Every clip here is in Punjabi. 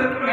del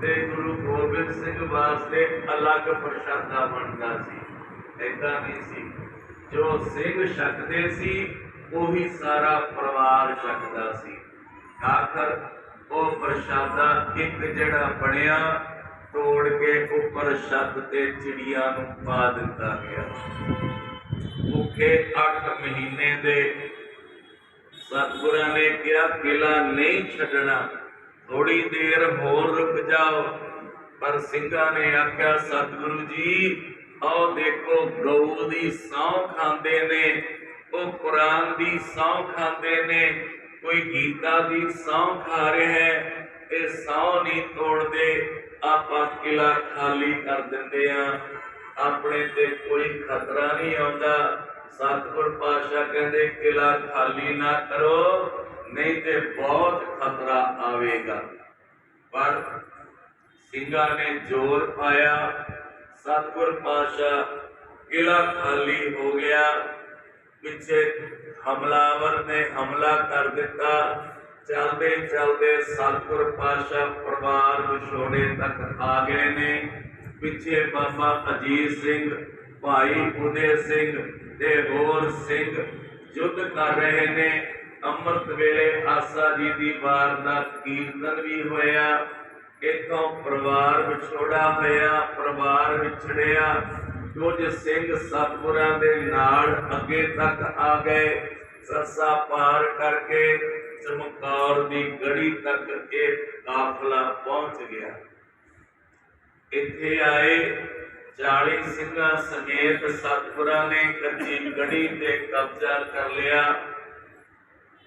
ਤੇ ਗੁਰੂ ਗੋਬਿੰਦ ਸਿੰਘ ਵਾਸਤੇ ਅਲੱਗ ਪ੍ਰਸ਼ਾਦਾ ਬਣਦਾ ਸੀ। ਏਦਾਂ ਨਹੀਂ ਸੀ। ਜੋ ਸਿੰਘ ਛਕਦੇ ਸੀ, ਉਹੀ ਸਾਰਾ ਪਰਿਵਾਰ ਛਕਦਾ ਸੀ। ਆਖਰ ਉਹ ਪ੍ਰਸ਼ਾਦਾ ਇੱਕ ਜਿਹੜਾ ਬਣਿਆ, ਤੋੜ ਕੇ ਉੱਪਰ ਛੱਤ ਤੇ ਚਿੜੀਆਂ ਨੂੰ ਪਾ ਦਿੱਤਾ ਗਿਆ। ਭੁੱਖੇ 8 ਮਹੀਨੇ ਦੇ ਸਤਿਗੁਰਾਂ ਨੇ ਕਿਹਾ ਕਿਲਾ ਨਹੀਂ ਛੱਡਣਾ। ਥੋੜੀ ਦੇਰ ਹੋਰ ਰੁਕ ਜਾਓ। ਪਰ ਸਿੰਘਾਂ ਨੇ ਆਖਿਆ, ਸਤਿਗੁਰੂ ਜੀ, ਆਓ ਦੇਖੋ, ਗਊ ਦੀ ਸਹੁੰ ਖਾਂਦੇ ਨੇ, ਉਹ ਕੁਰਾਨ ਦੀ ਸਹੁੰ ਖਾਂਦੇ ਨੇ, ਕੋਈ ਗੀਤਾ ਦੀ ਸਹੁੰ ਖਾ ਰਿਹਾ ਹੈ, ਇਹ ਸਹੁੰ ਨਹੀਂ ਤੋੜਦੇ, ਆਪਾਂ ਕਿਲਾ ਖਾਲੀ ਕਰ ਦਿੰਦੇ ਆ ਆਪਣੇ ਤੇ ਕੋਈ ਖਤਰਾ ਨਹੀਂ ਆਉਂਦਾ। ਸਤਿਗੁਰ ਪਾਤਸ਼ਾਹ ਕਹਿੰਦੇ ਕਿਲਾ ਖਾਲੀ ਨਾ ਕਰੋ। ਨਹੀਂ ਤੇ ਬਹੁਤ ਖਤਰਾ ਆਵੇਗਾ। ਪਰ ਸਿੰਘਾਂ ਨੇ ਜ਼ੋਰ ਪਾਇਆ, ਸਤਿਗੁਰ ਪਾਤਸ਼ਾਹ ਕਿਲਾ ਖਾਲੀ ਹੋ ਗਿਆ। ਪਿੱਛੇ ਹਮਲਾਵਰ ਨੇ ਹਮਲਾ ਕਰ ਦਿੱਤਾ। ਚਲਦੇ ਚਲਦੇ ਸਤਿਗੁਰ ਪਾਤਸ਼ਾਹ ਪਰਿਵਾਰ ਵਿਛੋੜੇ ਤੱਕ ਆ ਗਏ ਨੇ। ਪਿੱਛੇ ਬਾਬਾ ਅਜੀਤ ਸਿੰਘ, ਭਾਈ ਉਦੇ ਸਿੰਘ ਤੇ ਹੋਰ ਸਿੰਘ ਯੁੱਧ ਕਰ ਰਹੇ ਨੇ। ਅੰਮ੍ਰਿਤ ਵੇਲੇ ਆਸਾ ਜੀ ਦੀ ਵਾਰ ਦਾ ਕੀਰਤਨ ਵੀ ਹੋਇਆ। ਇਥੋਂ ਪਰਿਵਾਰ ਵਿਛੋੜਾ ਹੋਇਆ, ਪਰਿਵਾਰ ਵਿਛੜਿਆ। ਕੁਝ ਸਿੰਘ ਸਤਿਗੁਰਾਂ ਦੇ ਨਾਲ ਅੱਗੇ ਤੱਕ ਆ ਗਏ। ਸਰਸਾ ਪਾਰ ਕਰਕੇ ਚਮਕੌਰ ਦੀ ਗੜੀ ਤੱਕ ਇਹ ਕਾਫਲਾ ਪਹੁੰਚ ਗਿਆ। ਇੱਥੇ ਆਏ 40 ਸਿੰਘਾਂ ਸਮੇਤ ਸਤਿਗੁਰਾਂ ਨੇ ਕੱਚੀ ਗੜੀ ਤੇ ਕਬਜ਼ਾ ਕਰ ਲਿਆ।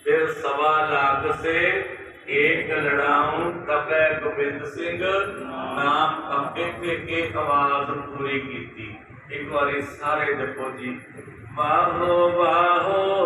ਫਿਰ ਸਵਾ ਲੱਖ ਸੇ ਏਕ ਲੜਾਉਂ ਤਪੈ ਗੋਬਿੰਦ ਸਿੰਘ ਨਾਮ ਕੰਪੇ ਤੇ ਕੇ ਆਵਾਜ਼ ਪੂਰੀ ਕੀਤੀ। ਇੱਕ ਵਾਰੀ ਸਾਰੇ ਜਪੋ ਜੀ। ਵਾਹੋ ਵਾਹੋ